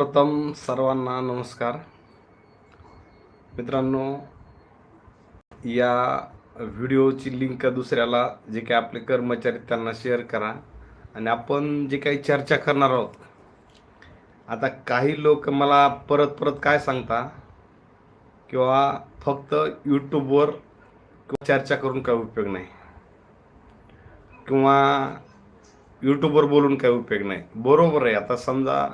सर्वप्रथम सर्वांना नमस्कार. मित्रांनो या व्हिडिओची लिंक दुसऱ्याला जे काही आपले कर्मचारी त्यांना शेअर करा. आणि आपण जे काही चर्चा करणार आहोत आता काही लोक मला परत परत काय सांगता किंवा फक्त यूट्यूबवर चर्चा करून काय उपयोग नाही. किंवा यूट्यूबवर बोलून काही उपयोग नाही. बरोबर आहे. आता समजा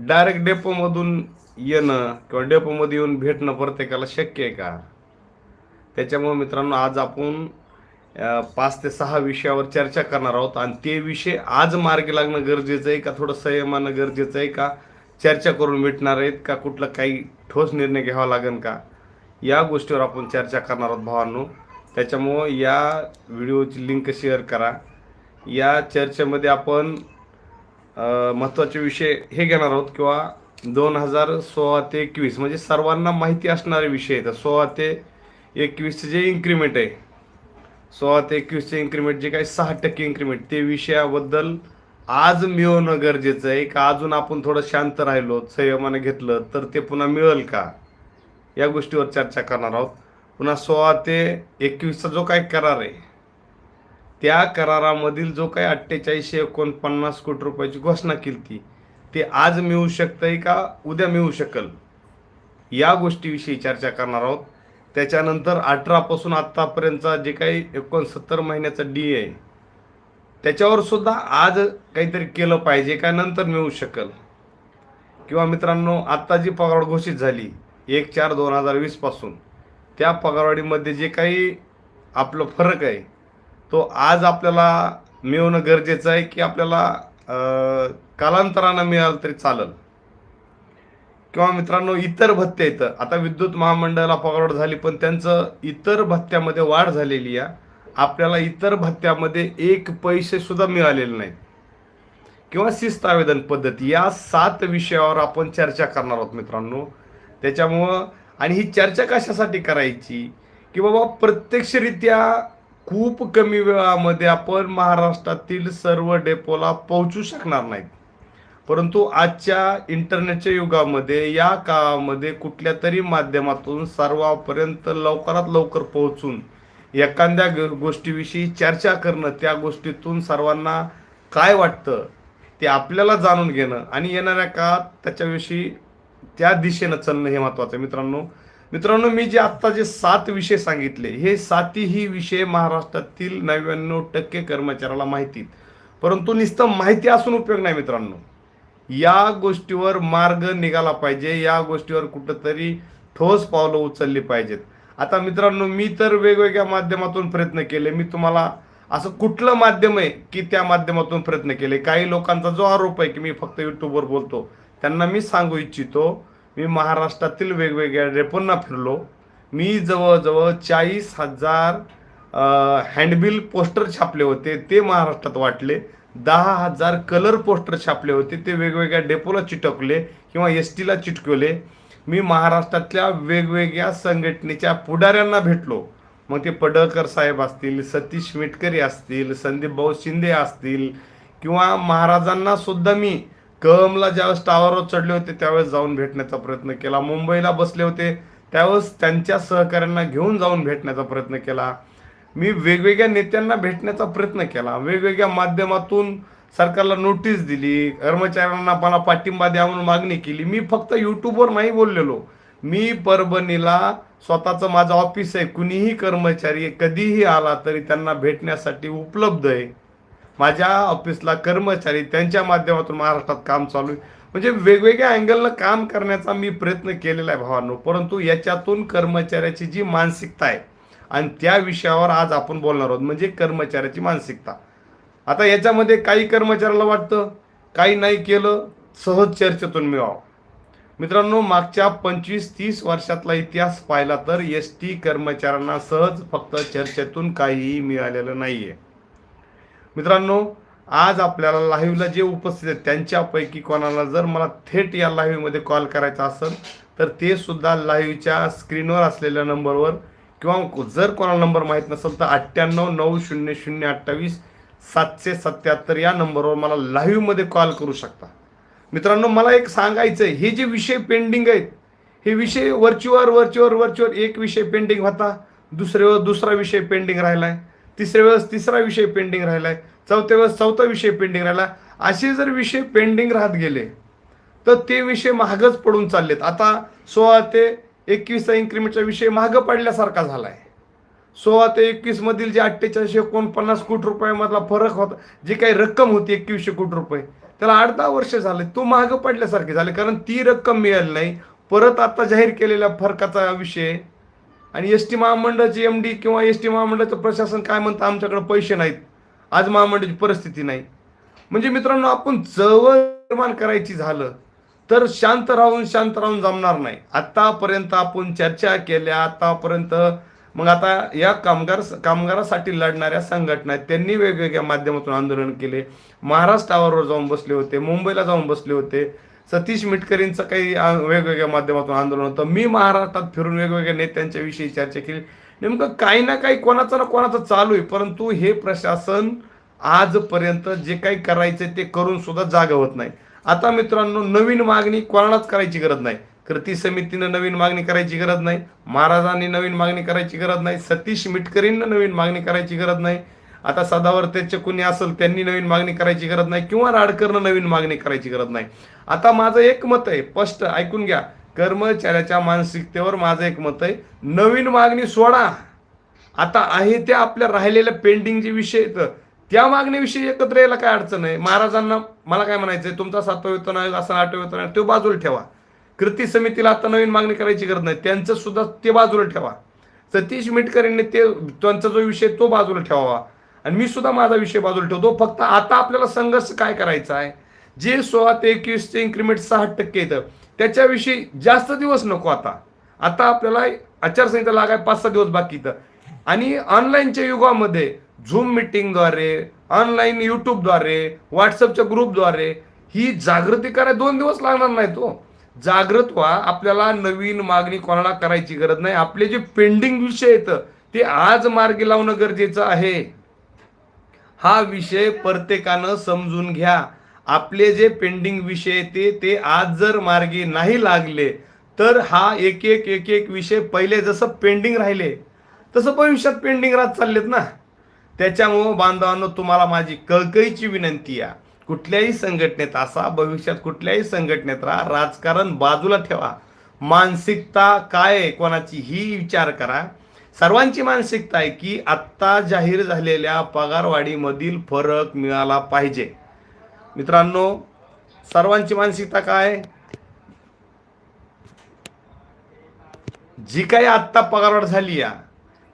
डायरेक्ट डेपोमधून येणं किंवा डेपोमध्ये येऊन भेटणं प्रत्येकाला शक्य आहे का? त्याच्यामुळे मित्रांनो आज आपण पाच ते सहा विषयावर चर्चा करणार आहोत आणि ते विषय आज मार्गी लागणं गरजेचं आहे का? थोडं संयमानं गरजेचं आहे का? चर्चा करून मिटणार आहेत का? कुठलं काही ठोस निर्णय घ्यावा लागेल का? या गोष्टीवर आपण चर्चा करणार आहोत भावांनो. त्याच्यामुळं या व्हिडिओची लिंक शेअर करा. या चर्चेमध्ये आपण महत्त्वाचे विषय हे घेणार आहोत किंवा दोन हजार सोळा ते एकवीस म्हणजे सर्वांना माहिती असणारे विषय आहेत. सोळा ते एकवीसचे जे इन्क्रीमेंट आहे सोळा ते एकवीसचे इन्क्रीमेंट जे काही सहा टक्के इन्क्रीमेंट ते विषयाबद्दल आज मिळवणं गरजेचं आहे. का अजून आपण थोडं शांत राहिलो संयमानं घेतलं तर ते पुन्हा मिळेल का? या गोष्टीवर चर्चा करणार आहोत. पुन्हा सोळा ते एकवीसचा जो काही करार आहे त्या करारामधील जो काही अठ्ठेचाळीसशे एकोणपन्नास कोटी रुपयाची घोषणा केली ती ते आज मिळू शकतंय का? उद्या मिळू शकल? या गोष्टीविषयी चर्चा करणार आहोत. त्याच्यानंतर अठरापासून आत्तापर्यंतचा जे काही एकोणसत्तर महिन्याचा डी आहे त्याच्यावर सुद्धा आज काहीतरी केलं पाहिजे का? नंतर मिळू शकल. किंवा मित्रांनो आत्ता जी पगार घोषित झाली एक चार दोन हजार वीसपासून त्या पगारवाढीमध्ये जे काही आपलं फरक आहे तो आज आपल्याला मिळवणं गरजेचं आहे की आपल्याला कालांतरानं मिळालं तरी चालेल. किंवा मित्रांनो इतर भत्ते येतं आता विद्युत महामंडळाला पगारवाढ झाली पण त्यांचं इतर भत्त्यामध्ये वाढ झालेली आहे. आपल्याला इतर भत्त्यामध्ये एक पैसे सुद्धा मिळालेले नाहीत. किंवा शिस्त आवेदन पद्धती या सात विषयावर आपण चर्चा करणार आहोत मित्रांनो. त्याच्यामुळं आणि ही चर्चा कशासाठी करायची? की बाबा प्रत्यक्षरित्या खूप कमी वेळामध्ये आपण महाराष्ट्रातील सर्व डेपोला पोहोचू शकणार नाहीत. परंतु आजच्या इंटरनेटच्या युगामध्ये या काळामध्ये कुठल्या तरी माध्यमातून सर्वांपर्यंत लवकरात लवकर पोहोचून एखाद्या ग- गोष्टीविषयी चर्चा करणं त्या गोष्टीतून सर्वांना काय वाटतं ते आपल्याला जाणून घेणं आणि येणाऱ्या काळात त्याच्याविषयी त्या दिशेनं चालणं हे महत्त्वाचं आहे. मित्रांनो मित्रांनो मी जे आत्ता जे सात विषय सांगितले हे सातही विषय महाराष्ट्रातील नव्याण्णव टक्के कर्मचाऱ्याला माहितीत परंतु नुसतं माहिती असून उपयोग नाही मित्रांनो. या गोष्टीवर मार्ग निघाला पाहिजे या गोष्टीवर कुठंतरी ठोस पावलं उचलली पाहिजेत. आता मित्रांनो मी तर वेगवेगळ्या माध्यमातून प्रयत्न केले. मी तुम्हाला असं कुठलं माध्यम आहे की त्या माध्यमातून प्रयत्न केले? काही लोकांचा जो आरोप आहे की मी फक्त युट्यूबवर बोलतो त्यांना मी सांगू इच्छितो मी महाराष्ट्रातील वेगवेगळ्या रेपोंना फिरलो. मी जवळजवळ चाळीस हजार हँडबिल पोस्टर छापले होते ते महाराष्ट्रात वाटले. दहा हजार कलर पोस्टर छापले होते ते वेगवेगळ्या डेपोला चिटकले किंवा एस टीला चिटकवले. मी महाराष्ट्रातल्या वेगवेगळ्या संघटनेच्या पुढाऱ्यांना भेटलो. मग ते पडळकर साहेब असतील सतीश मिटकरी असतील संदीप भाऊ शिंदे असतील किंवा महाराजांना सुद्धा मी कळमला ज्यावेळेस टावरवर चढले होते त्यावेळेस जाऊन भेटण्याचा प्रयत्न केला. मुंबईला बसले होते त्यावेळेस त्यांच्या सहकाऱ्यांना घेऊन जाऊन भेटण्याचा प्रयत्न केला. मी वेगवेगळ्या नेत्यांना भेटण्याचा प्रयत्न केला. वेगवेगळ्या माध्यमातून सरकारला नोटीस दिली कर्मचाऱ्यांना मला पाठिंबा द्या म्हणून मागणी केली. मी फक्त यूट्यूबवर नाही बोललेलो. मी परभणीला स्वतःचं माझं ऑफिस आहे. कुणीही कर्मचारी कधीही आला तरी त्यांना भेटण्यासाठी उपलब्ध आहे. माझ्या ऑफिसला कर्मचारी त्यांच्या माध्यमातून महाराष्ट्रात काम चालू आहे. म्हणजे वेगवेगळ्या अँगलनं काम करण्याचा मी प्रयत्न केलेला आहे भावांनो. परंतु याच्यातून कर्मचाऱ्याची जी मानसिकता आहे आणि त्या विषयावर आज आपण बोलणार आहोत. म्हणजे कर्मचाऱ्याची मानसिकता. आता याच्यामध्ये काही कर्मचाऱ्याला वाटतं काही नाही केलं सहज चर्चेतून मिळावं. मित्रांनो मागच्या पंचवीस तीस वर्षातला इतिहास पाहिला तर एस टी कर्मचाऱ्यांना सहज फक्त चर्चेतून काहीही मिळालेलं नाही आहे मित्रांनो आज आपल्याला लाईव्हला जे उपस्थित आहेत त्यांच्यापैकी कोणाला जर मला थेट या लाईव्हमध्ये कॉल करायचा असेल तर ते सुद्धा लाईव्हच्या स्क्रीनवर असलेल्या नंबरवर किंवा जर कोणाला नंबर माहीत नसेल तर अठ्ठ्याण्णव नऊ शून्य शून्य अठ्ठावीस सातशे सत्याहत्तर या नंबरवर मला लाईव्हमध्ये कॉल करू शकता. मित्रांनो मला एक सांगायचं आहे हे जे विषय पेंडिंग आहेत हे विषय वरचीवर वरचीवर वरचीवर एक विषय पेंडिंग होता दुसऱ्यावर दुसरा विषय पेंडिंग आहे तिसऱ्या वेळेस तिसरा विषय पेंडिंग राहिलाय. चौथ्या वेळेस चौथा विषय पेंडिंग राहिला. असे जर विषय पेंडिंग राहत गेले तर ते विषय महागच पडून चाललेत. आता सोळा ते एकवीसचा इन्क्रीमेंटचा विषय महाग पडल्यासारखा झालाय. सोळा ते एकवीसमधील जे अठ्ठेचाळीसशे एकोणपन्नास कोटी रुपयामधला फरक होता जी काही रक्कम होती एकवीसशे कोटी रुपये त्याला आठ दहा वर्ष झाले तो महाग पडल्यासारखे झाले. कारण ती रक्कम मिळाली नाही. परत आता जाहीर केलेल्या फरकाचा विषय आणि एस टी महामंडळाचे एम डी किंवा एस टी महामंडळाचं प्रशासन काय म्हणतं? आमच्याकडे पैसे नाहीत. आज महामंडळाची परिस्थिती नाही. म्हणजे मित्रांनो आपण चळवळ निर्माण करायची झालं तर शांत राहून शांत राहून जमणार नाही. आतापर्यंत आपण चर्चा केल्या आतापर्यंत मग आता या कामगार कामगारासाठी लढणाऱ्या संघटना आहेत त्यांनी वेगवेगळ्या माध्यमातून आंदोलन केले. महाराष्ट्रावर जाऊन बसले होते मुंबईला जाऊन बसले होते. सतीश मिटकरींचं काही वेगवेगळ्या माध्यमातून आंदोलन होतं. मी महाराष्ट्रात फिरून वेगवेगळ्या नेत्यांच्याविषयी चर्चा केली. नेमकं काही ना काही कोणाचं ना कोणाचं चालू आहे परंतु हे प्रशासन आजपर्यंत जे काही करायचं ते करून सुद्धा जागा होत नाही. आता मित्रांनो नवीन मागणी कोणालाच करायची गरज नाही. कृती समितीनं नवीन मागणी करायची गरज नाही. महाराजांनी नवीन मागणी करायची गरज नाही. सतीश मिटकरींना नवीन मागणी करायची गरज नाही. आता सदावर्तेचे कुणी असेल त्यांनी नवीन मागणी करायची गरज नाही किंवा राडकरनं नवीन मागणी करायची गरज नाही. आता माझं एक मत आहे स्पष्ट ऐकून घ्या. कर्मचाऱ्याच्या मानसिकतेवर माझं एक मत आहे नवीन मागणी सोडा. आता आहे त्या आपल्या राहिलेल्या पेंडिंग जे विषय आहेत त्या मागणीविषयी एकत्र यायला काय अडचण आहे? महाराजांना मला काय म्हणायचं आहे तुमचा सातवा वेतन आयोग असा आठवा वेतन आयोग तो बाजूला ठेवा. कृती समितीला आता नवीन मागणी करायची गरज नाही त्यांचं सुद्धा ते बाजूला ठेवा. सतीश मिटकरींनी ते त्यांचा जो विषय तो बाजूला ठेवावा. आणि मी सुद्धा माझा विषय बाजूला ठेवतो. फक्त आता आपल्याला संघर्ष काय करायचा आहे? जे सोळा ते एकवीसचे इन्क्रीमेंट सहा टक्के येतं. त्याच्याविषयी जास्त दिवस नको आता. आता आपल्याला आचारसंहिता लागाय पाच सहा दिवस बाकी इथं आणि ऑनलाईनच्या युगामध्ये झूम मिटिंगद्वारे ऑनलाईन युट्यूबद्वारे व्हॉट्सअपच्या ग्रुपद्वारे ही जागृती करायला दोन दिवस लागणार नाही तो हो. जागृत व्हा. आपल्याला नवीन मागणी कोणाला करायची गरज नाही. आपले जे पेंडिंग विषय आहेत ते आज मार्गी लावणं गरजेचं आहे. हा विषय प्रत्येकानं समजून घ्या. आपले जे पेंडिंग विषय ते ते आज जर मार्गी नाही लागले तर हा एक एक एक एक विषय पहिले जसं पेंडिंग राहिले तसं भविष्यात पेंडिंग राहत चाललेत ना. त्याच्यामुळं बांधवांनो तुम्हाला माझी कळकळीची विनंती आहे कुठल्याही संघटनेत असा भविष्यात कुठल्याही संघटनेत राहा. राजकारण बाजूला ठेवा. मानसिकता काय आहे कोणाची ही विचार करा. सर्वांची मानसिकता आहे की आत्ता जाहीर झालेल्या पगारवाढीमधील फरक मिळाला पाहिजे. मित्रांनो सर्वांची मानसिकता काय? जी काही आत्ता पगारवाढ झाली या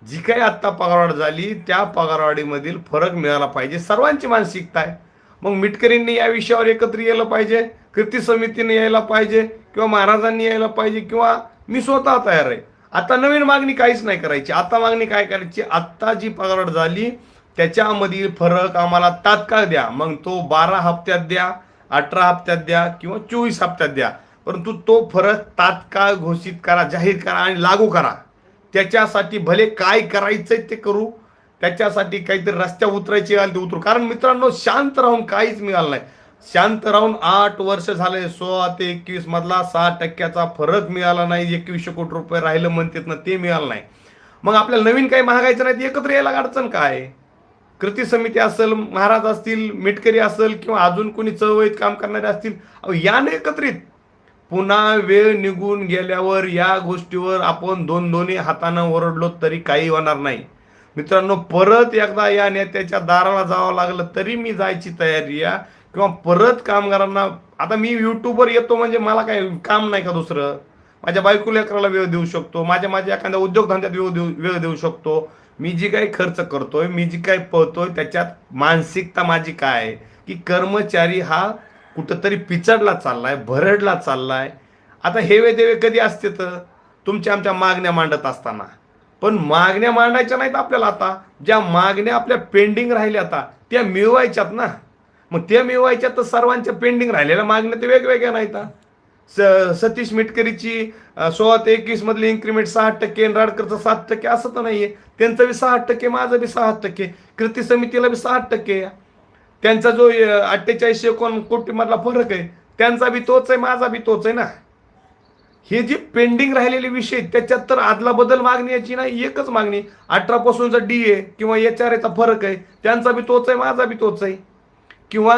जी काही आत्ता पगारवाढ झाली त्या पगारवाढीमधील फरक मिळाला पाहिजे. सर्वांची मानसिकता आहे. मग मिटकरींनी या विषयावर एकत्र यायला पाहिजे कृती समितीने यायला पाहिजे किंवा महाराजांनी यायला पाहिजे किंवा मी स्वतः तयार आहे. आता नवीन मागणी काहीच नाही करायची. आता मागणी काय करायची? आत्ता जी पगारवाढ झाली त्याच्यामधील फरक आम्हाला तात्काळ द्या. मग तो बारा हप्त्यात द्या अठरा हप्त्यात द्या किंवा चोवीस हप्त्यात द्या. परंतु तो फरक तात्काळ घोषित करा जाहीर करा आणि लागू करा. त्याच्यासाठी भले काय करायचंय ते करू. त्याच्यासाठी काहीतरी रस्त्या उतरायची आली ते उतरू. कारण मित्रांनो शांत राहून काहीच मिळालं नाही. शांत राहून आठ वर्ष झाले सोळा ते एकवीस मधला सहा टक्क्याचा फरक मिळाला नाही एकवीसशे कोटी रुपये राहिलं म्हणतात ना ते मिळालं नाही. मग आपल्याला नवीन काही महागायचं नाही ते एकत्र यायला अडचण काय? कृती समिती असेल महाराज असतील मिटकरी असेल किंवा अजून कोणी चळवळीत काम करणारे असतील अहो एकत्रित. पुन्हा वेळ निघून गेल्यावर या गोष्टीवर आपण दोन दोन्ही हातानं ओरडलो तरी काही होणार नाही. मित्रांनो परत एकदा या नेत्याच्या दाराला जावं लागलं तरी मी जायची तयारी आहे. किंवा परत कामगारांना आता मी युट्यूबवर येतो म्हणजे मला काय काम नाही का दुसरं? माझ्या बायको लेकराला वेळ देऊ शकतो माझ्या माझ्या एखाद्या उद्योगधंद्यात वेळ देऊ वेळ देऊ शकतो. मी जी काही खर्च करतोय मी जी काही पळतोय त्याच्यात मानसिकता माझी काय? आहे की कर्मचारी हा कुठंतरी पिचडला चाललाय भरडला चाललाय. आता हेवे देवे कधी असते तर? तुमच्या आमच्या मागण्या मांडत असताना. पण मागण्या मांडायच्या नाहीत आपल्याला आता. ज्या मागण्या आपल्या पेंडिंग राहिल्या आता त्या मिळवायच्यात ना. मग त्या मिळवायच्या तर सर्वांच्या पेंडिंग राहिलेल्या मागण्या ते वेगवेगळ्या नाहीत स सतीश मिटकरीची सोळा ते एकवीस मधली इन्क्रीमेंट सहा टक्के राडकरचं सात टक्के असं तर नाहीये. त्यांचं बी सहा टक्के माझं बी सहा टक्के. कृती समितीला बी सहा टक्के त्यांचा जो अठ्ठेचाळीसशे एकोण कोटी मधला फरक आहे त्यांचा बी तोच आहे माझा बी तोच आहे ना. हे जे पेंडिंग राहिलेले विषय त्याच्यात तर आदला बदल मागणी याची नाही एकच मागणी. अठरा पासूनचा डी ए किंवा एच आर एचा फरक आहे त्यांचा बी तोच आहे माझा बी तोच आहे. किंवा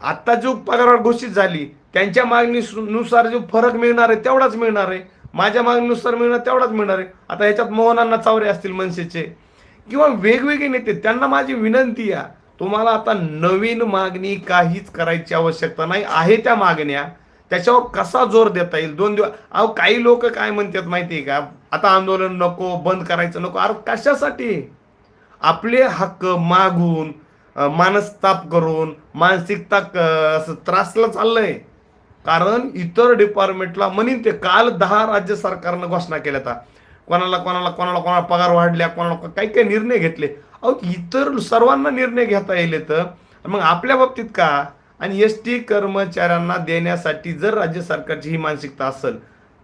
आत्ता जो पगारवाढ घोषित झाली त्यांच्या मागणीनुसार जो फरक मिळणार आहे तेवढाच मिळणार आहे. माझ्या मागणीनुसार मिळणार तेवढाच मिळणार आहे. आता ह्याच्यात मोहनांना चावरे असतील मनसेचे. किंवा वेगवेगळे नेते त्यांना माझी विनंती आहे तुम्हाला आता नवीन मागणी काहीच करायची आवश्यकता नाही. आहे त्या मागण्या. त्याच्यावर कसा जोर देता येईल? दोन दिवस अहो काही लोक काय म्हणतात माहिती आहे का? आता आंदोलन नको बंद करायचं नको. अरे कशासाठी? आपले हक्क मागून मानस्ताप करून मानसिकता क- असं त्रासला चाललंय. कारण इतर डिपार्टमेंटला म्हणीन ते काल दहा राज्य सरकारनं घोषणा केल्या आता कोणाला कोणाला कोणाला कोणाला पगार वाढल्या कोणाला काही काही निर्णय घेतले. अहो इतर सर्वांना निर्णय घेता येईल तर. मग आपल्या बाबतीत का? आणि एस टी कर्मचाऱ्यांना देण्यासाठी जर राज्य सरकारची ही मानसिकता असेल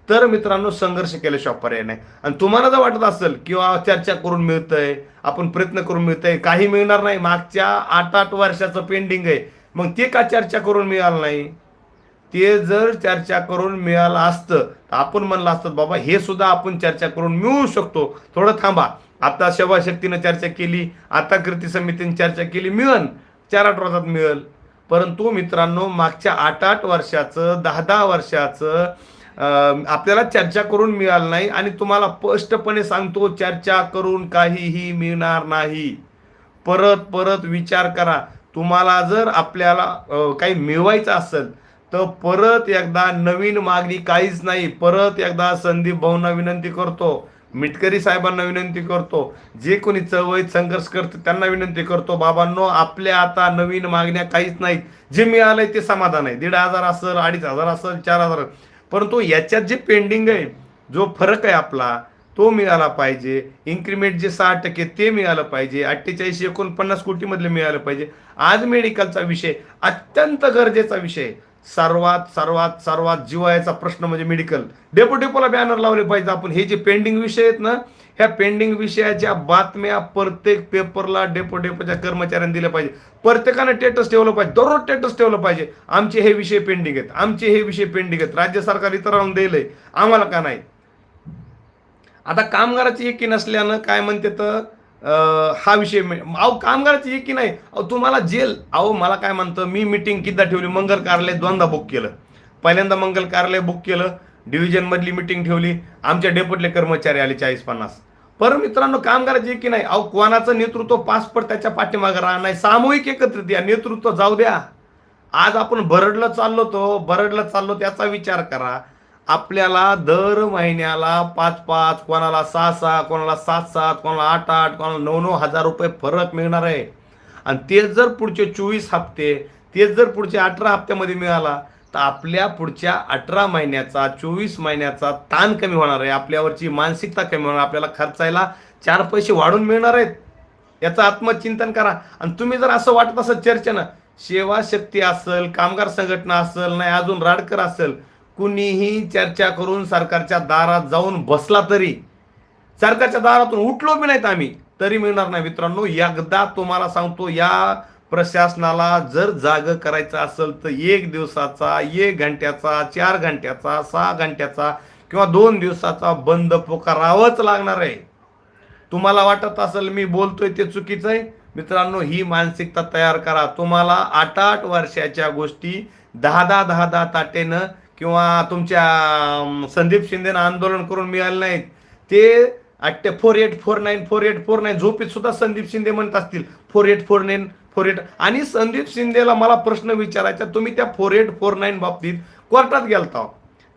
तर मित्रांनो संघर्ष केल्याशिवाय पर्याय नाही आणि तुम्हाला जर वाटत असेल किंवा चर्चा करून मिळतंय आपण प्रयत्न करून मिळतंय काही मिळणार नाही मागच्या आठ आठ वर्षाचं पेंडिंग आहे मग ते का चर्चा करून मिळालं नाही? ते जर चर्चा करून मिळालं असतं तर आपण म्हणलं असतं बाबा हे सुद्धा आपण चर्चा करून मिळू शकतो. थोडं थांबा. आता शक्तीनं चर्चा केली आता कृती समितीने चर्चा केली मिळन. चार आठ वर्षात मिळेल. परंतु मित्रांनो मागच्या आठ आठ वर्षाचं दहा दहा वर्षाचं आपल्याला चर्चा करून मिळालं नाही आणि तुम्हाला स्पष्टपणे सांगतो चर्चा करून काहीही मिळणार नाही. परत परत विचार करा. तुम्हाला जर आपल्याला काही मिळवायचं असेल तर परत एकदा नवीन मागणी काहीच नाही. परत एकदा संदीप भाऊंना विनंती करतो मिटकरी साहेबांना विनंती करतो जे कोणी चळवळीत संघर्ष करतो त्यांना विनंती करतो बाबांनो आपल्या आता नवीन मागण्या काहीच नाहीत. जे मिळालंय ते समाधान आहे. दीड हजार असेल अडीच हजार असेल चार हजार परंतु याच्यात जे पेंडिंग आहे जो फरक आहे आपला तो मिळाला पाहिजे. इन्क्रीमेंट जे सहा टक्के ते मिळालं पाहिजे. अठ्ठेचाळीस एकोणपन्नास कोटीमधले मिळालं पाहिजे. आज मेडिकलचा विषय अत्यंत गरजेचा विषय सर्वात सर्वात सर्वात जिवायचा प्रश्न म्हणजे मेडिकल डेपो डेपोला बॅनर लावले पाहिजे आपण. हे जे पेंडिंग विषय आहेत ना ह्या पेंडिंग विषयाच्या बातम्या प्रत्येक पेपरला डेपो डेपोच्या कर्मचाऱ्यांनी दिल्या पाहिजे. प्रत्येकानं टेटस ठेवलं पाहिजे. दररोज टेटस ठेवलं पाहिजे. आमचे हे विषय पेंडिंग आहेत. आमचे हे विषय पेंडिंग आहेत. राज्य सरकार इतरांना दिलंय आम्हाला का नाही? आता कामगाराची एकी नसल्यानं काय म्हणते तर हा विषय अहो कामगाराची एकी नाही. अहो तुम्हाला जेल अहो मला काय म्हणतं मी मिटिंग किद्दा ठेवली? मंगल कार्यालय दोनदा बुक केलं. पहिल्यांदा मंगल कार्यालय बुक केलं. डिव्हिजनमधली मिटिंग ठेवली. आमच्या डेपोटले कर्मचारी आले चाळीस पन्नास पर मित्रांनो कामगाराची की नाही अहो कोणाचं नेतृत्व पासपोर्ट त्याच्या पाठीमागे राहणार नाही. सामूहिक एकत्रित या. नेतृत्व जाऊ द्या. आज आपण भरडलं चाललो तो भरडलं चाललो त्याचा विचार करा. आपल्याला दर महिन्याला पाच पाच कोणाला सहा सहा कोणाला सात सात कोणाला आठ आठ कोणाला नऊ नऊ हजार रुपये फरक मिळणार आहे. आणि तेच जर पुढचे चोवीस हप्ते तेच जर पुढच्या अठरा हप्त्यामध्ये मिळाला तर आपल्या पुढच्या अठरा महिन्याचा चोवीस महिन्याचा ताण कमी होणार आहे. आपल्यावरची मानसिकता कमी होणार आपल्याला खर्चायला चार पैसे वाढून मिळणार आहेत. याचं आत्मचिंतन करा. आणि तुम्ही जर असं वाटत असेल चर्चेनं सेवा शक्ती असेल कामगार संघटना असेल नाही अजून राडकर असेल कुणीही चर्चा करून सरकारच्या दारात जाऊन बसला तरी सरकारच्या दारातून उठलो बी नाहीत आम्ही तरी मिळणार नाही. मित्रांनो एकदा तुम्हाला सांगतो या प्रशासनाला जर जाग करायचं असेल तर एक दिवसाचा एक घंट्याचा चार घंट्याचा सहा घंट्याचा किंवा दोन दिवसाचा बंद पुकारावंच लागणार आहे. तुम्हाला वाटत असेल मी बोलतोय ते चुकीचं आहे? मित्रांनो ही मानसिकता तयार करा. तुम्हाला आठ आठ वर्षाच्या गोष्टी दहा दहा दहा दहा ताटेनं किंवा तुमच्या संदीप शिंदेनं आंदोलन करून मिळाले नाहीत. ते अट्टे four eight four nine four eight four nine झोपेत सुद्धा संदीप शिंदे म्हणत असतील four eight four nine four eight आणि संदीप शिंदेला मला प्रश्न विचारायचा तुम्ही त्या फोर एट फोर नाईन बाबतीत कोर्टात गेलता.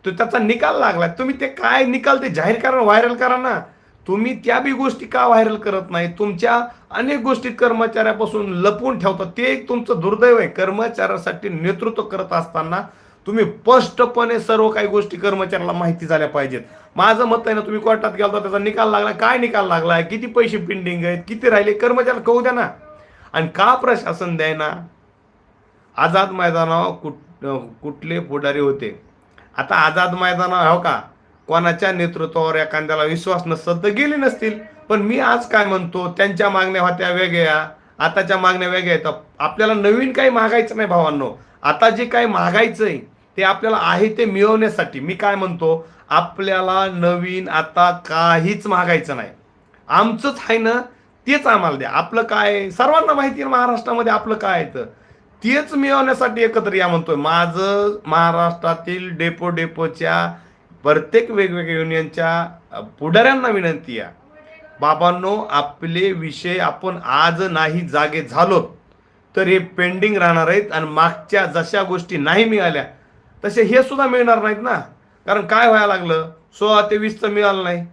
तो त्याचा निकाल लागला. तुम्ही ते काय निकाल ते जाहीर करा व्हायरल करा ना. तुम्ही त्या बी गोष्टी का व्हायरल करत नाही? तुमच्या अनेक गोष्टी कर्मचाऱ्यापासून लपवून ठेवतात. ते एक तुमचं दुर्दैव आहे. कर्मचाऱ्यासाठी नेतृत्व करत असताना तुम्ही स्पष्टपणे सर्व काही गोष्टी कर्मचाऱ्याला माहिती झाल्या पाहिजेत. माझं मत आहे ना तुम्ही कोर्टात गेला त्याचा निकाल लागला. काय निकाल लागलाय किती पैसे पेंडिंग आहेत? किती राहिले? कर्मचाऱ्याला कळू द्या ना. आणि का प्रशासन द्यायना? आझाद मैदानावर कुठ कुठले पुढारी होते? आता आझाद मैदानावर हो का? कोणाच्या नेतृत्वावर एखाद्याला विश्वास नसत तर गेले नसतील. पण मी आज काय म्हणतो त्यांच्या मागण्या होत्या वेगळ्या आताच्या मागण्या वेगळ्या आहेत. आपल्याला नवीन काही मागायचं नाही भावांनो. आता जे काही मागायचंय ते आपल्याला आहे ते मिळवण्यासाठी. मी काय म्हणतो आपल्याला नवीन आता काहीच मागायचं नाही. आमचंच आहे ना तेच आम्हाला द्या. आपलं काय? सर्वांना माहिती आहे महाराष्ट्रामध्ये आपलं काय आहे तर. तेच मिळवण्यासाठी एकत्र या म्हणतोय. माझं महाराष्ट्रातील डेपो डेपोच्या प्रत्येक वेगवेगळ्या युनियनच्या पुढाऱ्यांना विनंती आहे. बाबांनो आपले विषय आपण आज नाही जागे झालो तर हे पेंडिंग राहणार आहेत आणि मागच्या जशा गोष्टी नाही मिळाल्या तसे हे सुद्धा मिळणार नाहीत ना. कारण काय व्हायला लागलं? सोळा ते वीसचं मिळालं नाही.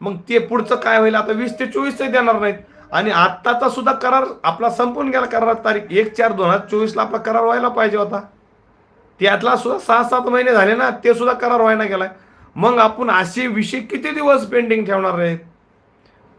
मग ते पुढचं काय होईल? आता वीस ते चोवीसचं देणार नाहीत. आणि आत्ताचा सुद्धा करार आपला संपून गेला करार तारीख. एक चार दोन हजार चोवीसला आपला करार व्हायला पाहिजे होता. त्यातला सुद्धा सहा सात महिने झाले ना ते सुद्धा करार व्हायला गेलाय. मग आपण असे विषय किती दिवस पेंडिंग ठेवणार आहेत?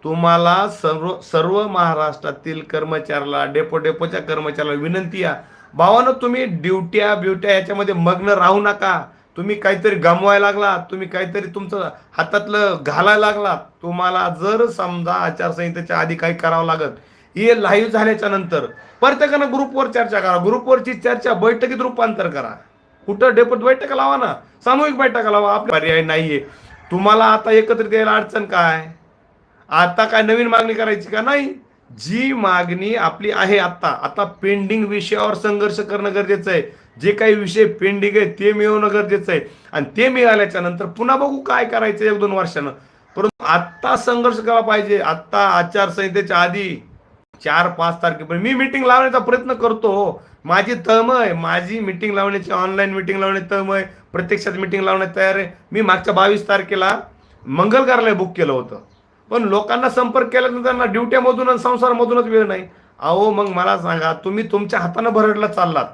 तुम्हाला सर्व सर्व महाराष्ट्रातील कर्मचाऱ्याला डेपो डेपोच्या कर्मचाऱ्याला विनंती आहे. भावानं तुम्ही ड्युट्या ब्युट्या याच्यामध्ये मग्न राहू नका. तुम्ही काहीतरी गमवायला लागलात तुम्ही काहीतरी तुमचं हातातलं घालायला लागलात तुम्हाला जर समजा आचारसंहितेच्या आधी काही करावं लागत हे लाईव्ह झाल्याच्यानंतर प्रत्येकानं ग्रुपवर चर्चा करा ग्रुपवरची चर्चा बैठकीत रूपांतर करा. कुठं डेपट बैठक लावा ना सामूहिक बैठका लावा आपला पर्याय नाहीये. तुम्हाला आता एकत्रित यायला अडचण काय? आता काय नवीन मागणी करायची का नाही? जी मागणी आपली आहे आता आता पेंडिंग विषयावर संघर्ष करणं गरजेचं आहे. जे काही विषय पेंडिंग आहे ते मिळवणं गरजेचं आहे. आणि ते मिळाल्याच्या नंतर पुन्हा बघू काय करायचं एक दोन वर्षानं. परंतु आत्ता संघर्ष केला पाहिजे. आत्ता आचारसंहितेच्या आधी चार पाच तारखेपर्यंत मी मिटिंग लावण्याचा प्रयत्न करतो. हो. माझी तळम आहे. माझी मिटिंग लावण्याची ऑनलाईन मिटिंग लावण्याची तळम आहे. प्रत्यक्षात मिटिंग लावण्यात तयार आहे. मी मागच्या बावीस तारखेला मंगलकारला बुक केलं होतं. पण लोकांना संपर्क केल्यानंतर त्यांना ड्युट्यामधून आणि संसारामधूनच वेळ नाही. अहो मग मला सांगा तुम्ही तुमच्या हातानं भरडला चाललात.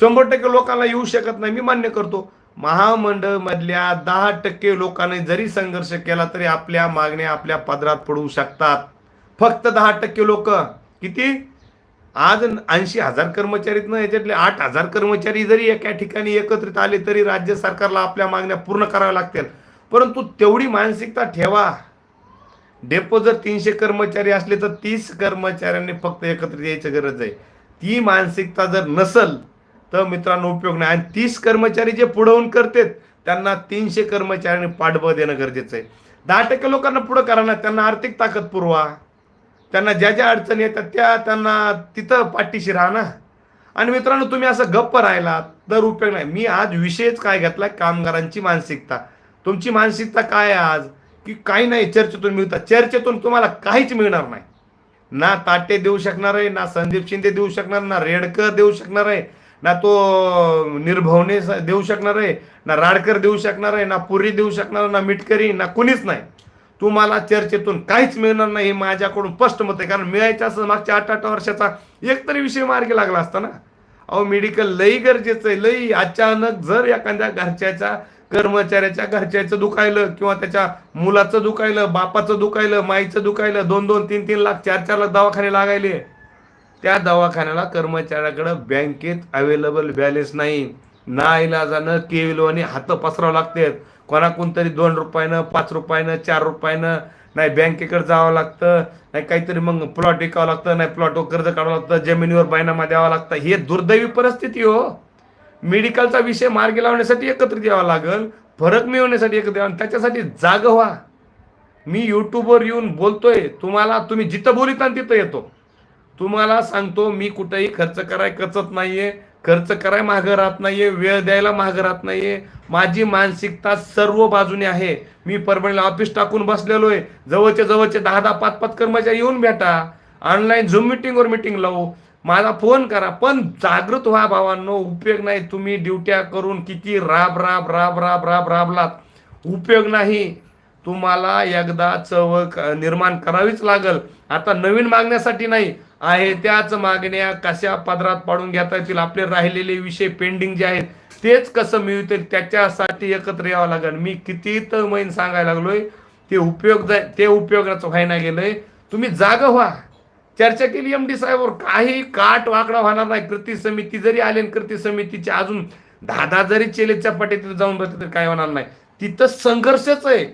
शंभर टक्के लोकांना येऊ शकत नाही. मी मान्य करतो. महामंडळमधल्या दहा टक्के लोकांनी जरी संघर्ष केला तरी आपल्या मागण्या आपल्या पदरात पडू शकतात. फक्त दहा टक्के लोक. किती? आज ऐंशी हजार कर्मचारीत ना याच्यातले आठ हजार कर्मचारी जरी एका ठिकाणी एकत्रित आले तरी राज्य सरकारला आपल्या मागण्या पूर्ण कराव्या लागतील. परंतु तेवढी मानसिकता ठेवा. डेपो जर तीनशे कर्मचारी असले तर तीस कर्मचाऱ्यांनी फक्त एकत्रित यायची गरज आहे. ती मानसिकता जर नसल तर मित्रांनो उपयोग नाही. आणि तीस कर्मचारी जे पुढवून करतात त्यांना तीनशे कर्मचाऱ्यांनी पाठबळ देणं गरजेचं आहे. दहा टक्के लोकांना पुढं करा ना त्यांना आर्थिक ताकद पुरवा. त्यांना ज्या ज्या अडचणी येतात त्या त्यांना तिथं पाठीशी राहा ना. आणि मित्रांनो तुम्ही असं गप्प राहिला तर उपयोग नाही. मी आज विषयच काय घेतला कामगारांची मानसिकता. तुमची मानसिकता काय आहे आज? की काही नाही चर्चेतून मिळतात चर्चेतून तुम्हाला काहीच मिळणार नाही. ना ताटे देऊ शकणार आहे ना संदीप शिंदे देऊ शकणार ना रेडकर देऊ शकणार आहे ना तो निर्भवने देऊ शकणार आहे ना राडकर देऊ शकणार आहे ना पुरी देऊ शकणार ना मिटकरी ना कुणीच नाही. तुम्हाला चर्चेतून काहीच मिळणार नाही हे माझ्याकडून स्पष्ट मत आहे. कारण मिळायचं असं मागच्या आठ आठ वर्षाचा एक तरी विषय मार्गी लागला असता ना. अहो मेडिकल लई गरजेचं आहे. लई अचानक जर एखाद्या घरच्याच्या कर्मचाऱ्याच्या घरच्याचं दुखायलं किंवा त्याच्या मुलाचं दुखायलं बापाचं दुखायलं माईचं दुखायलं दोन दोन तीन तीन लाख चार चार लाख दवाखाने लागायले. त्या दवाखान्याला कर्मचाऱ्याकडे बँकेत अवेलेबल बॅलेन्स नाही. ना इलाजानं केविलोने हात पसरावं लागतात कोणाकोण तरी दोन रुपयानं पाच रुपयानं चार रुपयानं नाही बँकेकडे जावं लागतं नाही काहीतरी मग प्लॉट विकावं लागतं नाही प्लॉटवर कर्ज काढावं लागतं जमिनीवर बायनामा द्यावा लागतं. हे दुर्दैवी परिस्थिती हो. मेडिकलचा विषय मार्गी लावण्यासाठी एकत्रित यावं लागेल फरक मिळवण्यासाठी एकत्र यावं आणि त्याच्यासाठी जाग व्हा. मी यूट्यूबवर येऊन बोलतोय तुम्हाला तुम्ही जिथं बोलिता तिथं येतो. तुम्हाला सांगतो मी कुठेही खर्च कराय कचत नाहीये खर्च कराय मागं राहत नाहीये वेळ द्यायला मागं राहत नाहीये. माझी मानसिकता सर्व बाजूने आहे. मी परभणीला ऑफिस टाकून बसलेलो आहे जवळचे जवळचे दहा दहा पाच पाच कर्मचारी येऊन भेटा. ऑनलाईन झूम मिटिंगवर मिटिंग लावू. माझा फोन करा. पण जागृत व्हा भावांनो उपयोग नाही. तुम्ही ड्युट्या करून किती राब राब राब राब राब राबलात. उपयोग नाही. तुम्हाला एकदा चव निर्माण करावीच लागल. आता नवीन मागण्यासाठी नाही. आहे. त्याच मागण्या कशा पदरात पाडून घेता येतील? आपले राहिलेले विषय पेंडिंग जे आहेत तेच कसं मिळतील? त्याच्यासाठी एकत्र यावं लागेल. मी किती तर महिन सांगायला लागलोय ते उपयोग ते उपयोगाचं व्हायला गेलंय. तुम्ही जाग व्हा. चर्चा केली एम डी साहेबवर. काही काट वाकडा होणार नाही. कृती समिती जरी आली आणि कृती समितीच्या अजून दहा दहा जरी चेलेच्या पाठी जाऊन बसले तरी काय होणार नाही. तिथं संघर्षच आहे.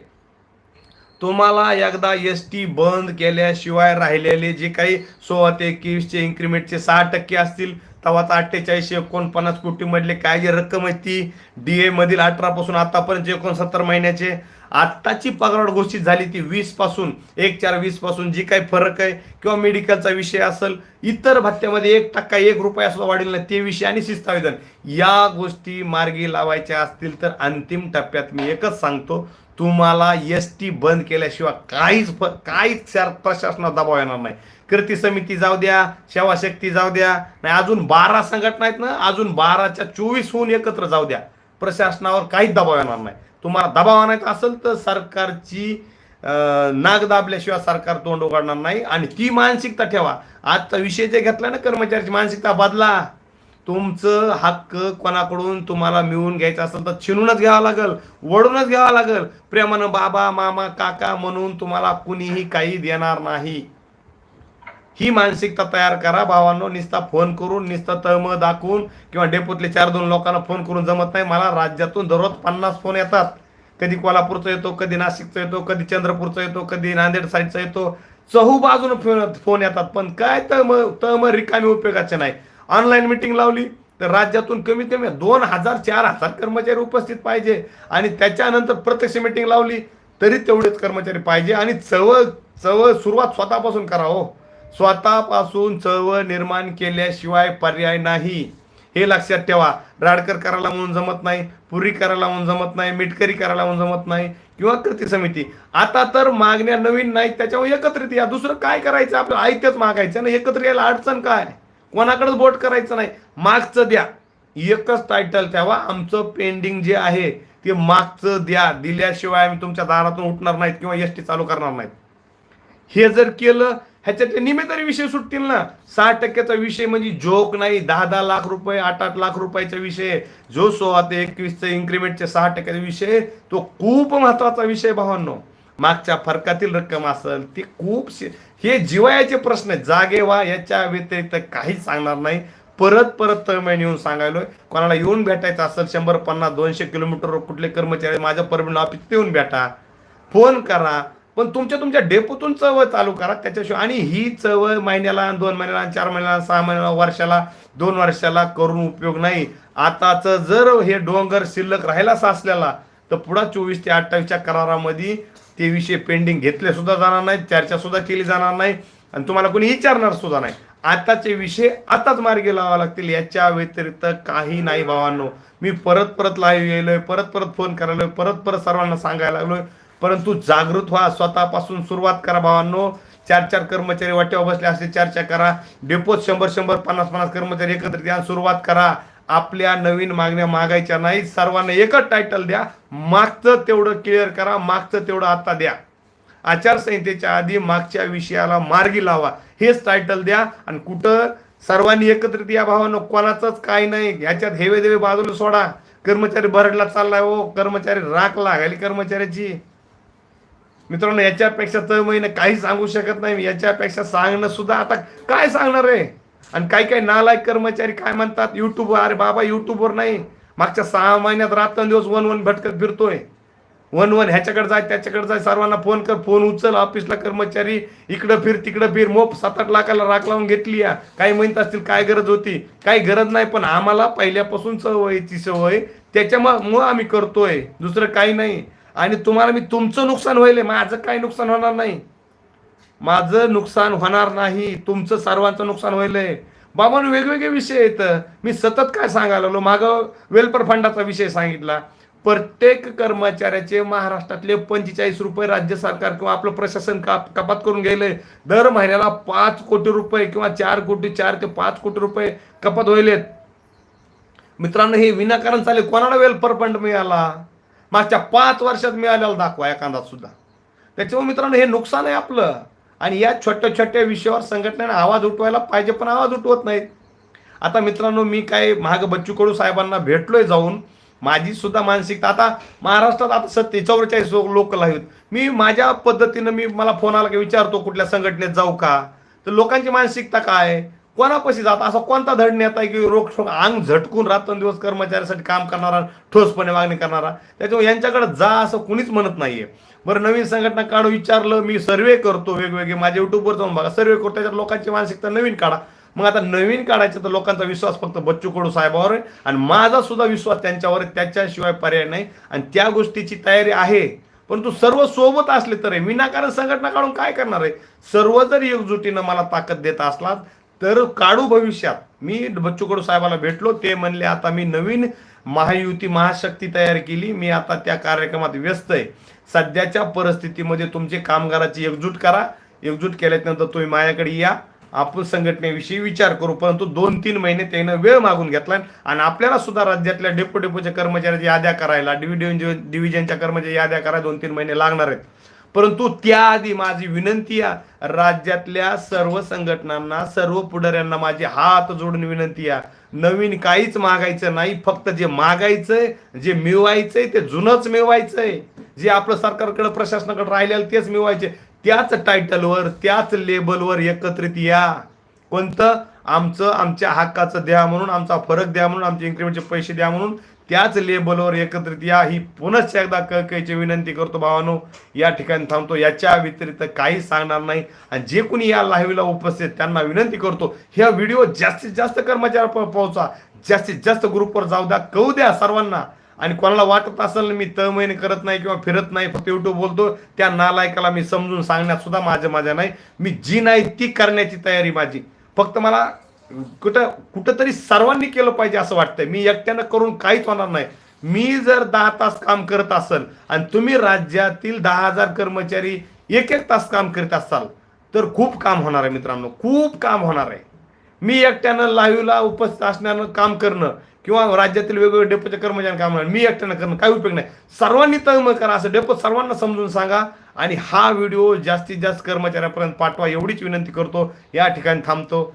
तुम्हाला एकदा एस टी बंद केल्याशिवाय राहिलेले जे काही सोळा ते एकवीसचे इन्क्रीमेंटचे सहा टक्के असतील तेव्हाच अठ्ठेचाळीसशे एकोणपन्नास कोटीमधले काय जे रक्कम आहे ती डी एमधील अठरापासून आतापर्यंत एकोणसत्तर महिन्याचे आत्ताची पगारवाढ घोषित झाली ती वीसपासून एक चार वीसपासून जी काही फरक आहे किंवा मेडिकलचा विषय असेल इतर भत्त्यामध्ये एक टक्का एक रुपया सुद्धा वाढेल नाही. ते विषय आणि शिस्तावेदन या गोष्टी मार्गी लावायच्या असतील तर अंतिम टप्प्यात मी एकच सांगतो तुम्हाला एस टी बंद केल्याशिवाय काहीच फ- काहीच प्रशासनात दबाव येणार नाही. कृती समिती जाऊ द्या सेवा शक्ती जाऊ द्या नाही अजून बारा संघटना आहेत ना अजून बाराच्या चोवीस होऊन एकत्र जाऊ द्या. प्रशासनावर काहीच दबाव येणार नाही. तुम्हाला दबाव आणायचा असेल तर सरकारची नाग दाबल्याशिवाय सरकार तोंड उघडणार नाही. आणि ती मानसिकता ठेवा. आजचा विषय जे घेतला ना कर्मचाऱ्याची मानसिकता बदला. तुमचं हक्क कोणाकडून तुम्हाला मिळवून घ्यायचं असेल तर छिनूनच घ्यावा लागेल वडूनच घ्यावा लागेल. प्रेमानं बाबा मामा काका म्हणून तुम्हाला कुणीही काही देणार नाही. ही मानसिकता तयार करा. भावांनो निस्ता फोन करून निस्ता तळमळ दाखवून किंवा डेपोतले चार दोन लोकांना फोन करून जमत नाही. मला राज्यातून दररोज पन्नास फोन येतात. कधी कोल्हापूरचा येतो कधी नाशिकचा येतो कधी चंद्रपूरचा येतो कधी नांदेड साईडचा येतो. चहू बाजून फोन फोन येतात. पण काय तळमळ तळमळ रिकामी उपयोगाचे नाही. ऑनलाईन मिटिंग लावली तर राज्यातून कमीत कमी दोन हजार चार हजार कर्मचारी उपस्थित पाहिजे. आणि त्याच्यानंतर प्रत्यक्ष मिटिंग लावली तरी तेवढेच कर्मचारी पाहिजे. आणि चवळ चवळ सुरुवात स्वतःपासून करा हो. स्वतःपासून चळवळ निर्माण केल्याशिवाय पर्याय नाही. हे लक्षात ठेवा. राडकर करायला म्हणून जमत नाही पुरी करायला म्हणून जमत नाही मिटकरी करायला म्हणून जमत नाही किंवा कृती समिती. आता तर मागण्या नवीन नाहीत त्याच्यामुळे एकत्रित या. दुसरं काय करायचं? आपलं आयत्याच मागायचं ना एकत्र यायला अडचण काय? कोणाकडेच बोट करायचं नाही. मागचं द्या. एकच टायटल ठेवा. आमचं पेंडिंग जे आहे ते मागचं द्या. दिल्याशिवाय आम्ही तुमच्या दारातून उठणार नाहीत किंवा एस टी चालू करणार नाहीत. हे जर केलं ह्याच्यातले निम्मे तरी विषय सुटतील ना. सहा टक्क्याचा विषय म्हणजे जोक नाही दहा दहा लाख रुपये आठ आठ लाख रुपयाचा विषय. आहे. जो सोळा ते एकवीसचा इन्क्रीमेंटचे सहा टक्क्याचा विषय तो खूप महत्त्वाचा विषय भावांनो. मागच्या फरकातील रक्कम असेल ती खूप हे जिवायाचे प्रश्न आहेत. जागे व्हा याच्या व्यतिरिक्त काहीच सांगणार नाही. परत परत तळमळ येऊन सांगायलोय. कोणाला येऊन भेटायचं असेल शंभर पन्नास दोनशे किलोमीटर कुठले कर्मचारी माझ्या परमिट ऑफिस येऊन भेटा. फोन करा. पण तुमच्या तुमच्या डेपोतून चळवळ चालू करा त्याच्याशिवाय. आणि ही चळवळ महिन्याला दोन महिन्याला चार महिन्याला सहा महिन्याला वर्षाला दोन वर्षाला करून उपयोग नाही. आताच जर हे डोंगर शिल्लक राहिला असलेला तर पुढा चोवीस ते अठ्ठावीसच्या करारामध्ये ते विषय पेंडिंग घेतले सुद्धा जाणार नाही चर्चा सुद्धा केली जाणार नाही आणि तुम्हाला कोणी विचारणार सुद्धा नाही. आताचे विषय आताच मार्गी लावा लागतील याच्या व्यतिरिक्त काही नाही भावांनो. मी परत परत लाईव्ह येलोय परत परत फोन करायलोय परत परत सर्वांना सांगायला लागलोय. परंतु जागृत व्हा स्वतःपासून सुरुवात करा भावांनो. चार चार कर्मचारी वाट्यावर बसले असे चर्चा करा. डेपोत शंभर शंभर पन्नास पन्नास कर्मचारी एकत्रित या सुरुवात करा. आपल्या नवीन मागण्या मागायच्या नाही सर्वांना एकच टायटल द्या. मागचं तेवढं क्लिअर करा मागचं तेवढं आता द्या. आचारसंहितेच्या आधी मागच्या विषयाला मार्गी लावा. हेच टायटल द्या आणि कुठं? सर्वांनी एकत्रित या भावानं. कोणाचंच काय नाही. ह्याच्यात हेवे देवे बाजूला सोडा. कर्मचारी भरडला चाललाय हो. कर्मचारी राख घाली कर्मचाऱ्याची मित्रांनो याच्यापेक्षा तर महिने काही सांगू शकत नाही. मी. याच्यापेक्षा सांगणं सुद्धा आता काय सांगणार आहे? आणि काही काही नालायक कर्मचारी काय म्हणतात? युट्यूबवर अरे बाबा युट्यूबवर नाही. मागच्या सहा महिन्यात रात्रंदिवस वन वन भटकत फिरतोय. वन वन ह्याच्याकडे जाय त्याच्याकडे जाय. सर्वांना फोन कर फोन उचल. ऑफिसला कर्मचारी इकडं फिर तिकडं फिर. मोप सात आठ लाखाला राख लावून घेतली या. काही म्हणत असतील काय गरज होती? काही गरज नाही पण आम्हाला पहिल्यापासून सवयची सवय. त्याच्यामुळं आम्ही करतोय. दुसरं काही नाही. आणि तुम्हाला मी तुमचं नुकसान होईल माझं काय नुकसान होणार नाही. माझं नुकसान होणार नाही. तुमचं सर्वांचं नुकसान होईल बाबा वेगवेगळे विषय आहेत. मी सतत काय सांगायला लागलो? मागं वेलफेअर फंडाचा विषय सांगितला. प्रत्येक कर्मचाऱ्याचे महाराष्ट्रातले पंचेचाळीस रुपये राज्य सरकार किंवा आपलं प्रशासन काप कपात करून गेले. दर महिन्याला पाच कोटी रुपये किंवा चार कोटी चार ते पाच कोटी रुपये कपात होईलेत मित्रांनो हे विनाकारण चालेल. कोणाला वेलफेअर फंड मिळाला? मागच्या पाच वर्षात मिळालेला दाखवा एखादा सुद्धा. त्याच्यामुळे मित्रांनो हे नुकसान आहे आपलं. आणि या छोट्या छोट्या विषयावर संघटनेने आवाज उठवायला पाहिजे पण आवाज उठवत नाहीत. आता मित्रांनो मी काय महाग बच्चू कडू साहेबांना भेटलोय जाऊन. माझी सुद्धा मानसिकता आता महाराष्ट्रात आता सत्ते चौवेचाळीस लोक आहेत. मी माझ्या पद्धतीनं मी मला फोन आला की विचारतो कुठल्या संघटनेत जाऊ का? तर लोकांची मानसिकता काय? कोणापाशी जात? असा कोणता धड नेता आहे की रोख अंग झटकून रात्रंदिवस कर्मचाऱ्यासाठी काम करणारा ठोसपणे मागणी करणारा? त्याच्यामुळे यांच्याकडे जा असं कुणीच म्हणत नाहीये. बरं नवीन संघटना काढू विचारलं मी सर्वे करतो वेगवेगळे. माझ्या युट्यूबवर जाऊन बघा. सर्वे करतो त्याच्यात लोकांची मानसिकता नवीन काढा. मग आता नवीन काढायचं तर लोकांचा विश्वास फक्त बच्चू कडू साहेबावर आहे. आणि माझा सुद्धा विश्वास त्यांच्यावर त्याच्याशिवाय पर्याय नाही. आणि त्या गोष्टीची तयारी आहे. परंतु सर्व सोबत असले तर विनाकारण संघटना काढून काय करणार आहे? सर्व जर एकजुटीनं मला ताकद देत असलात तर काढू भविष्यात. मी बच्चू कडू साहेबाला भेटलो ते म्हणले आता मी नवीन महायुती महाशक्ती तयार केली. मी आता त्या कार्यक्रमात व्यस्त आहे. सध्याच्या परिस्थितीमध्ये तुमचे कामगाराची एकजूट करा. एकजूट केल्यानंतर तुम्ही माझ्याकडे या. आपण संघटनेविषयी विचार करू. परंतु दोन तीन महिने त्यानं वेळ मागून घेतला आणि आपल्याला सुद्धा राज्यातल्या डेपो डेपोच्या कर्मचाऱ्याच्या याद्या करायला डिव्हिजन डिव्हिजनच्या कर्मचारी याद्या करायला दोन तीन महिने लागणार आहेत. परंतु त्याआधी माझी विनंती आहे राज्यातल्या सर्व संघटनांना सर्व पुढाऱ्यांना माझे हात जोडून विनंती आहे नवीन काहीच मागायचं नाही फक्त जे मागायचंय जे मिळवायचंय ते जुनंच मिळवायचंय. जे आपलं सरकारकडे प्रशासनाकडे राहिलेलं तेच मिळवायचे. त्याच टायटलवर त्याच लेबलवर एकत्रित या. कोणतं? आमचं आमच्या हक्काचं द्या म्हणून आमचा फरक द्या म्हणून आमचे इन्क्रीमेंटचे पैसे द्या म्हणून त्याच लेबलवर एकत्रित या. ही पुनश्च एकदा कळकळीची विनंती करतो भावानो. या ठिकाणी थांबतो. याच्या व्यतिरिक्त काही सांगणार नाही. आणि जे कोणी या लाईव्हला उपस्थित त्यांना विनंती करतो ह्या व्हिडिओ जास्तीत जास्त कर्मचारी पोहोचा जास्तीत जास्त ग्रुपवर जाऊ द्या. कळू द्या सर्वांना. आणि कोणाला वाटत असेल मी तळमळीने करत नाही किंवा फिरत नाही फक्त युट्यूब बोलतो त्या नालायकाला मी समजून सांगण्यात सुद्धा माझ्या माझ्या नाही. मी जी नाही ती करण्याची तयारी माझी. फक्त मला कुठं कुठंतरी सर्वांनी केलं पाहिजे असं वाटतंय. मी एकट्यानं करून काहीच होणार नाही. मी जर दहा तास काम करत असेल आणि तुम्ही राज्यातील दहा हजार कर्मचारी एक एक तास काम करीत असाल तर खूप काम होणार आहे मित्रांनो. खूप काम होणार आहे. मी एकट्यानं लाईव्हला उपस्थित असण्यानं काम करणं किंवा राज्यातील वेगवेगळे डेपोच्या कर्मचाऱ्यांना काम करणं मी एकट्यानं करणं काही उपयोग नाही. सर्वांनी तळमळ करा असं डेपो सर्वांना समजून सांगा आणि हा व्हिडिओ जास्तीत जास्त कर्मचाऱ्यांपर्यंत पाठवा एवढीच विनंती करतो. या ठिकाणी थांबतो.